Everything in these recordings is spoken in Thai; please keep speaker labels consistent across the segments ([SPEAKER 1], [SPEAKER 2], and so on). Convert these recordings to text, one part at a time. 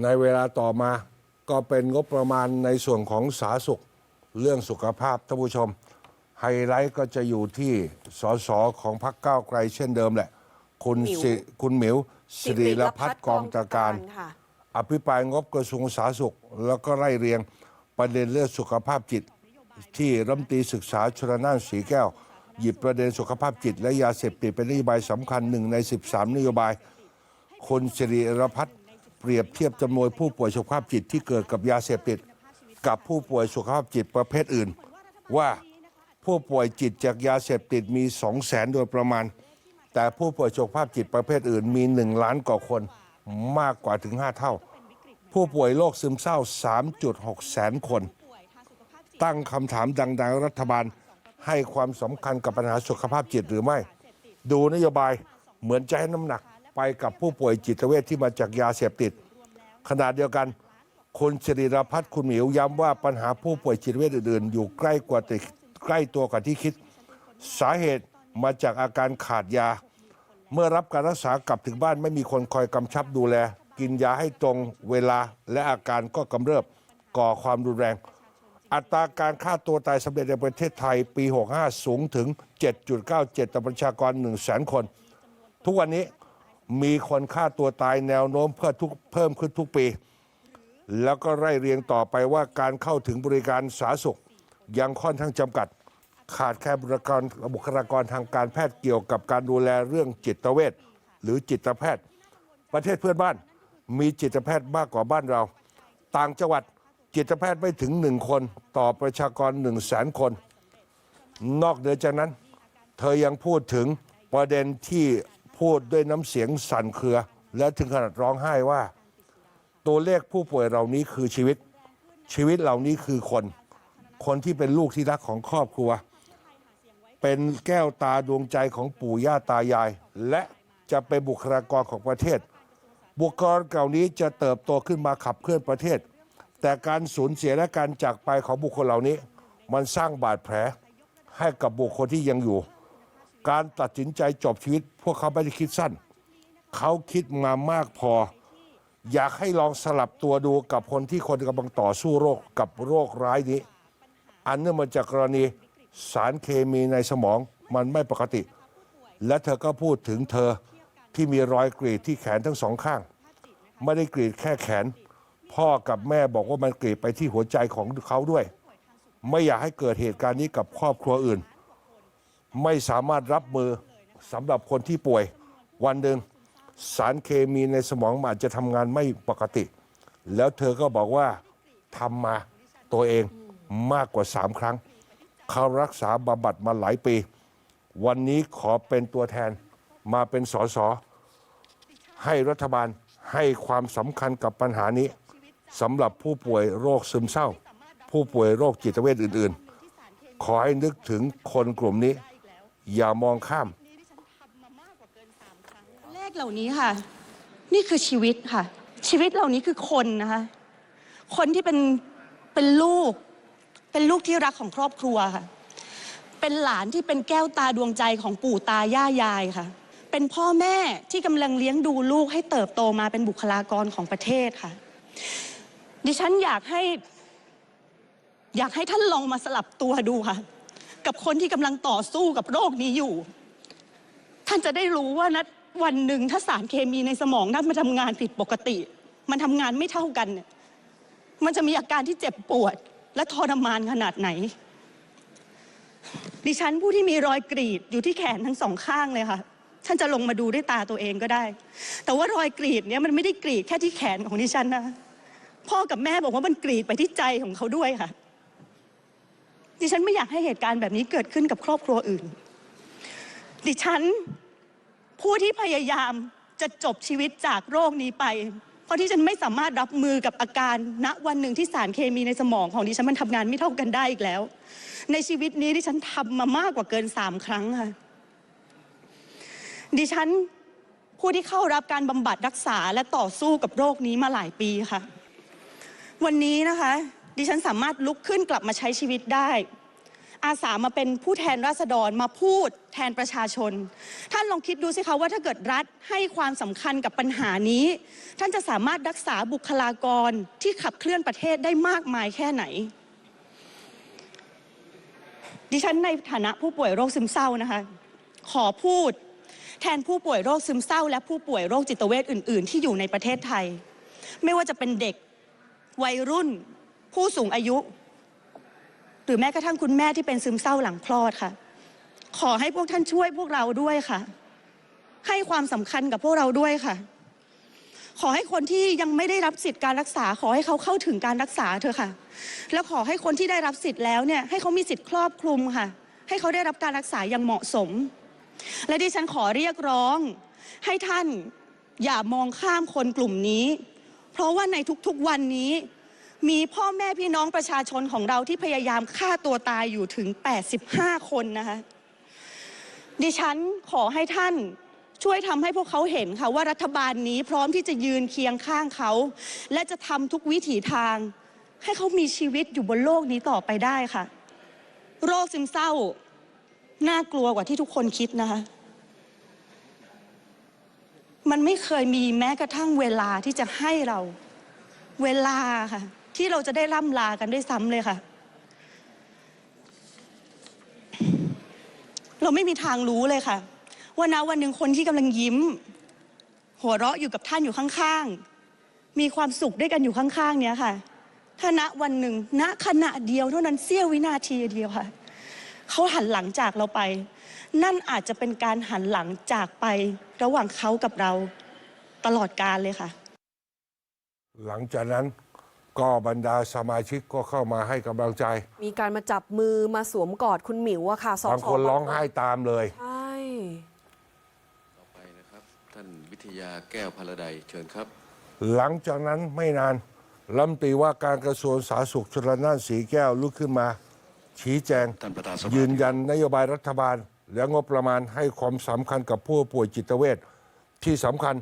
[SPEAKER 1] ในเวลาต่อมาก็เป็นงบประมาณในส่วนของสาธารณสุข เรื่องสุขภาพท่านผู้ชม ไฮไลท์ก็จะอยู่ที่สสของพรรคก้าวไกลเช่นเดิมแหละ คุณ
[SPEAKER 2] หมิว
[SPEAKER 1] สิคุณหมิวสิริรพัฒน์กองตระการ
[SPEAKER 2] ค่ะ
[SPEAKER 1] อภิปรายงบกระทรวงสาธารณสุข แล้วก็ไล่เรียงประเด็นเรื่องสุขภาพจิต ที่รัฐมนตรีศึกษาชลนานสีแก้ว หยิบประเด็นสุขภาพจิต และยาเสพติดเป็นนโยบายสำคัญหนึ่งใน 13 นโยบายคุณสิริรพัฒน์ เปรียบเทียบจำนวนผู้ป่วยสุขภาพจิตที่เกิดกับยาเสพติด กับผู้ป่วยสุขภาพจิตประเภทอื่น ว่าผู้ป่วยจิตจากยาเสพติดมี2 0 0แสนโดยประมาณ แต่ผู้ป่วยสุขภาพจิตประเภทอื่นมี 1 ล้านกว่าคนมากกว่าถึง 5 เท่า ผู้ป่วยโรคซึมเศร้า 3.6 แสนคน ตั้งคำถามดัง ๆ รัฐบาลให้ความสำคัญกับปัญหาสุขภาพจิตหรือไม่ ดูนโยบายเหมือนจะให้น้ำหนัก ไปกับผู้ป่วยจิตเวชที่มาจากยาเสพติด ขณะเดียวกันคุณสิริรพัฒน์คุณหมิวย้ำว่าปัญหาผู้ป่วยจิตเวชอื่นๆ อยู่ใกล้กว่าติใกล้ตัวกว่าที่คิด สาเหตุมาจากอาการขาดยา เมื่อรับการรักษากลับถึงบ้านไม่มีคนคอยกำชับดูแล กินยาให้ตรงเวลาและอาการก็กำเริบก่อความรุนแรง อัตราการฆ่าตัวตายสำเร็จในประเทศไทยปี 65 สูงถึง 7.97ต่อประชากร 1 0 0 0 0 0 คน ทุกวันนี้ มีคนฆ่าตัวตายแนวโน้มเพิ่มทุกเพิ่มขึ้นทุกปี แล้วก็ไล่เรียงต่อไปว่าการเข้าถึงบริการสาธารณสุข ยังค่อนข้างจำกัด ขาดแคลนบุคลากรบุคลากรทางการแพทย์เกี่ยวกับการดูแลเรื่องจิตเวชหรือจิตแพทย์ ประเทศเพื่อนบ้านมีจิตแพทย์มากกว่าบ้านเรา ต่างจังหวัดจิตแพทย์ไม่ถึงหนึ่งคนต่อประชากรหนึ่งแสนคน นอกเหนือจากนั้น เธอยังพูดถึงประเด็นที่ พูดด้วยน้ำเสียงสั่นเครือ และถึงขนาดร้องไห้ว่า ตัวเลขผู้ป่วยเหล่านี้คือชีวิต ชีวิตเหล่านี้คือคน คนที่เป็นลูกที่รักของครอบครัว เป็นแก้วตาดวงใจของปู่ย่าตายาย และจะเป็นบุคลากรของประเทศ บุคลากรเหล่านี้จะเติบโตขึ้นมาขับเคลื่อนประเทศ แต่การสูญเสียและการจากไปของบุคคลเหล่านี้ มันสร้างบาดแผลให้กับบุคคลที่ยังอยู่ การตัดสินใจจบชีวิต พวกเขาไม่ได้คิดสั้น เขาคิดมามากพอ อยากให้ลองสลับตัวดูกับคนที่คนกำลังต่อสู้โรคกับโรคร้ายนี้ อันเนื่องมาจากกรณีสารเคมีในสมองมันไม่ปกติ และเธอก็พูดถึงเธอที่มีรอยกรีดที่แขนทั้งสองข้าง ไม่ได้กรีดแค่แขน พ่อกับแม่บอกว่ามันกรีดไปที่หัวใจของเขาด้วย ไม่อยากให้เกิดเหตุการณ์นี้กับครอบครัวอื่น ไม่สามารถรับมือสำหรับคนที่ป่วย วันหนึ่งสารเคมีในสมองมันอาจจะทำงานไม่ปกติ แล้วเธอก็บอกว่าทำมาตัวเองมากกว่าสามครั้ง เขารักษาบำบัดมาหลายปี วันนี้ขอเป็นตัวแทนมาเป็นสสให้รัฐบาลให้ความสำคัญกับปัญหานี้สำหรับผู้ป่วยโรคซึมเศร้า ผู้ป่วยโรคจิตเวชอื่น ๆ ขอให้นึกถึงคนกลุ่มนี้ อย่ามองข้าม
[SPEAKER 3] เลขเหล่านี้ค่ะ นี่คือชีวิตค่ะ ชีวิตเหล่านี้คือคนนะคะ คนที่เป็นเป็นลูก เป็นลูกที่รักของครอบครัวค่ะ เป็นหลานที่เป็นแก้วตาดวงใจของปู่ตาย่ายายค่ะ เป็นพ่อแม่ที่กำลังเลี้ยงดูลูกให้เติบโตมาเป็นบุคลากรของประเทศค่ะ ดิฉันอยากให้ อยากให้ท่านลองมาสลับตัวดูค่ะ กับคนที่กำลังต่อสู้กับโรคนี้อยู่ ท่านจะได้รู้ว่านะวันหนึ่งถ้าสารเคมีในสมองนั้นมันทำงานผิดปกติ มันทำงานไม่เท่ากันเนี่ยมันจะมีอาการที่เจ็บปวด และทรมานขนาดไหน ดิฉันผู้ที่มีรอยกรีดอยู่ที่แขนทั้งสองข้างเลยค่ะท่านจะลงมาดูด้วยตาตัวเองก็ได้ แต่ว่ารอยกรีดเนี่ยมันไม่ได้กรีดแค่ที่แขนของดิฉันนะ พ่อกับแม่บอกว่ามันกรีดไปที่ใจของเขาด้วยค่ะ ดิฉันไม่อยากให้เหตุการณ์แบบนี้เกิดขึ้นกับครอบครัวอื่น ดิฉันผู้ที่พยายามจะจบชีวิตจากโรคนี้ไป เพราะที่ฉันไม่สามารถรับมือกับอาการณวันหนึ่งที่สารเคมีในสมองของดิฉันมันทำงานไม่เท่ากันได้อีกแล้ว ในชีวิตนี้ดิฉันทำมามากกว่าเกินสามครั้งค่ะดิฉันผู้ที่เข้ารับการบำบัดรักษาและต่อสู้กับโรคนี้มาหลายปีค่ะ วันนี้นะคะ ดิฉันสามารถลุกขึ้นกลับมาใช้ชีวิตได้ อาสามาเป็นผู้แทนราษฎรมาพูดแทนประชาชน ท่านลองคิดดูสิคะว่าถ้าเกิดรัฐให้ความสำคัญกับปัญหานี้ ท่านจะสามารถรักษาบุคลากรที่ขับเคลื่อนประเทศได้มากมายแค่ไหนดิฉันในฐานะผู้ป่วยโรคซึมเศร้านะคะ ขอพูด แทนผู้ป่วยโรคซึมเศร้า และผู้ป่วยโรคจิตเวชอื่น ๆ ที่อยู่ในประเทศไทย ไม่ว่าจะเป็นเด็กวัยรุ่น ผู้สูงอายุ หรือแม้กระทั่งคุณแม่ที่เป็นซึมเศร้าหลังคลอดค่ะ ขอให้พวกท่านช่วยพวกเราด้วยค่ะ ให้ความสำคัญกับพวกเราด้วยค่ะ ขอให้คนที่ยังไม่ได้รับสิทธิ์การรักษา ขอให้เขาเข้าถึงการรักษาเถอะค่ะ แล้วขอให้คนที่ได้รับสิทธิ์แล้วเนี่ยให้เขามีสิทธิ์ครอบคลุมค่ะ ให้เขาได้รับการรักษาอย่างเหมาะสม และดิฉันขอเรียกร้อง ให้ท่านอย่ามองข้ามคนกลุ่มนี้ เพราะว่าในทุกๆวันนี้ มีพ่อแม่พี่น้องประชาชนของเราที่พยายามฆ่าตัวตายอยู่ถึง 85 คนนะคะ ดิฉันขอให้ท่านช่วยทำให้พวกเขาเห็นค่ะว่ารัฐบาลนี้พร้อมที่จะยืนเคียงข้างเขา และจะทำทุกวิถีทาง ให้เขามีชีวิตอยู่บนโลกนี้ต่อไปได้ค่ะ โรคซึมเศร้า น่ากลัวกว่าที่ทุกคนคิดนะคะ มันไม่เคยมีแม้กระทั่งเวลาที่จะให้เรา เวลาค่ะ ที่เราจะได้ล่ำลากันด้วยซ้ำเลยค่ะ เราไม่มีทางรู้เลยค่ะ ว่านะวันหนึ่งคนที่กำลังยิ้ม หัวเราะอยู่กับท่านอยู่ข้างๆ มีความสุขด้วยกันอยู่ข้างๆ เนี้ยค่ะถ้าณวันหนึ่งณขณะเดียวเท่านั้นเสี้ยววินาทีเดียวค่ะเขาหันหลังจากเราไป นั่นอาจจะเป็นการหันหลังจากไประหว่างเขากับเราตลอดกาลเลยค่ะ
[SPEAKER 1] หลังจากนั้น ก็บรรดาสมาชิกก็เข้ามาให้กำลังใจ
[SPEAKER 2] มีการมาจับมือมาสวมกอดคุณหมิวอะค่ะส
[SPEAKER 1] บางคนร้องไห้ตามเลย
[SPEAKER 2] ใช่
[SPEAKER 4] ต่อไปนะครับ ท่านวิทยาแก้วพลใดเชิญครับ
[SPEAKER 1] หลังจากนั้นไม่นานรัฐมนตรีว่าการกระทรวงสาธารณสุขชลนานสีแก้วลุกขึ้นมา ชี้แจง
[SPEAKER 4] ท่านประธานสภา
[SPEAKER 1] ยืนยันนโยบายรัฐบาล และงบประมาณให้ความสำคัญกับผู้ป่วยจิตเวชที่สำคัญ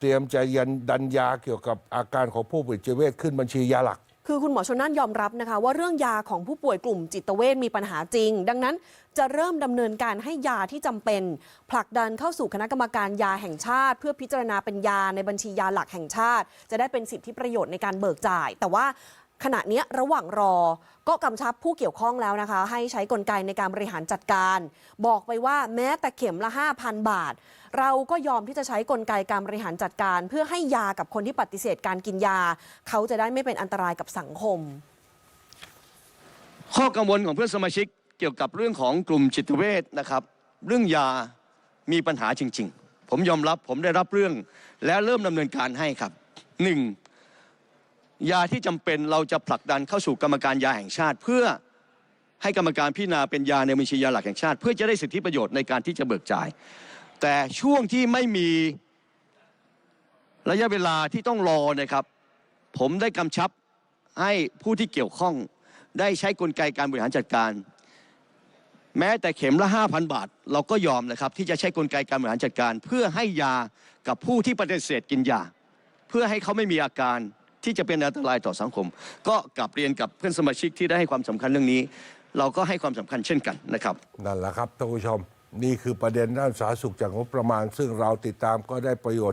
[SPEAKER 1] เตรียมจะยันดันยาเกี่ยวกับอาการของผู้ป่วยจิตเวชขึ้นบัญชียาหลัก
[SPEAKER 2] คือคุณหมอชนน่านยอมรับนะคะ ว่าเรื่องยาของผู้ป่วยกลุ่มจิตเวชมีปัญหาจริง ดังนั้นจะเริ่มดำเนินการให้ยาที่จำเป็น ผลักดันเข้าสู่คณะกรรมการยาแห่งชาติ เพื่อพิจารณาเป็นยาในบัญชียาหลักแห่งชาติ จะได้เป็นสิทธิประโยชน์ในการเบิกจ่าย แต่ว่า ขณะนี้ระหว่างรอก็กำชับผู้เกี่ยวข้องแล้วนะคะ ให้ใช้กลไกในการบริหารจัดการ บอกไปว่าแม้แต่เข็มละ 5,000 บาท เราก็ยอมที่จะใช้กลไกการบริหารจัดการ เพื่อให้ยากับคนที่ปฏิเสธการกินยา เขาจะได้ไม่เป็นอันตรายกับสังคม
[SPEAKER 5] ข้อกังวลของเพื่อนสมาชิกเกี่ยวกับเรื่องของกลุ่มจิตเวชนะครับ เรื่องยามีปัญหาจริง ๆ ผมยอมรับผมได้รับเรื่องและเริ่มดำเนินการให้ครับหนึ่ง ยาที่จำเป็นเราจะผลักดันเข้าสู่กรรมการยาแห่งชาติ เพื่อให้กรรมการพิจารณาเป็นยาในบัญชียาหลักแห่งชาติ เพื่อจะได้สิทธิประโยชน์ในการที่จะเบิกจ่าย แต่ช่วงที่ไม่มีระยะเวลาที่ต้องรอนะครับ ผมได้กำชับให้ผู้ที่เกี่ยวข้องได้ใช้กลไกการบริหารจัดการ แม้แต่เข็มละ 5,000 บาท เราก็ยอมนะครับ ที่จะใช้กลไกการบริหารจัดการ เพื่อให้ยากับผู้ที่ปฏิเสธกินยา เพื่อให้เขาไม่มีอาการ ที่จะเป็นอันตรายต่อสังคม ก็กลับเรียนกับเพื่อนสมาชิกที่ได้ให้ความสำคัญเรื่องนี้ เราก็ให้ความสำคัญเช่นกันนะครับ
[SPEAKER 1] นั่นแหละครับท่านผู้ชม นี่คือประเด็นด้านสาธารณสุขจากงบประมาณ ซึ่งเราติดตามก็ได้ประโยชน์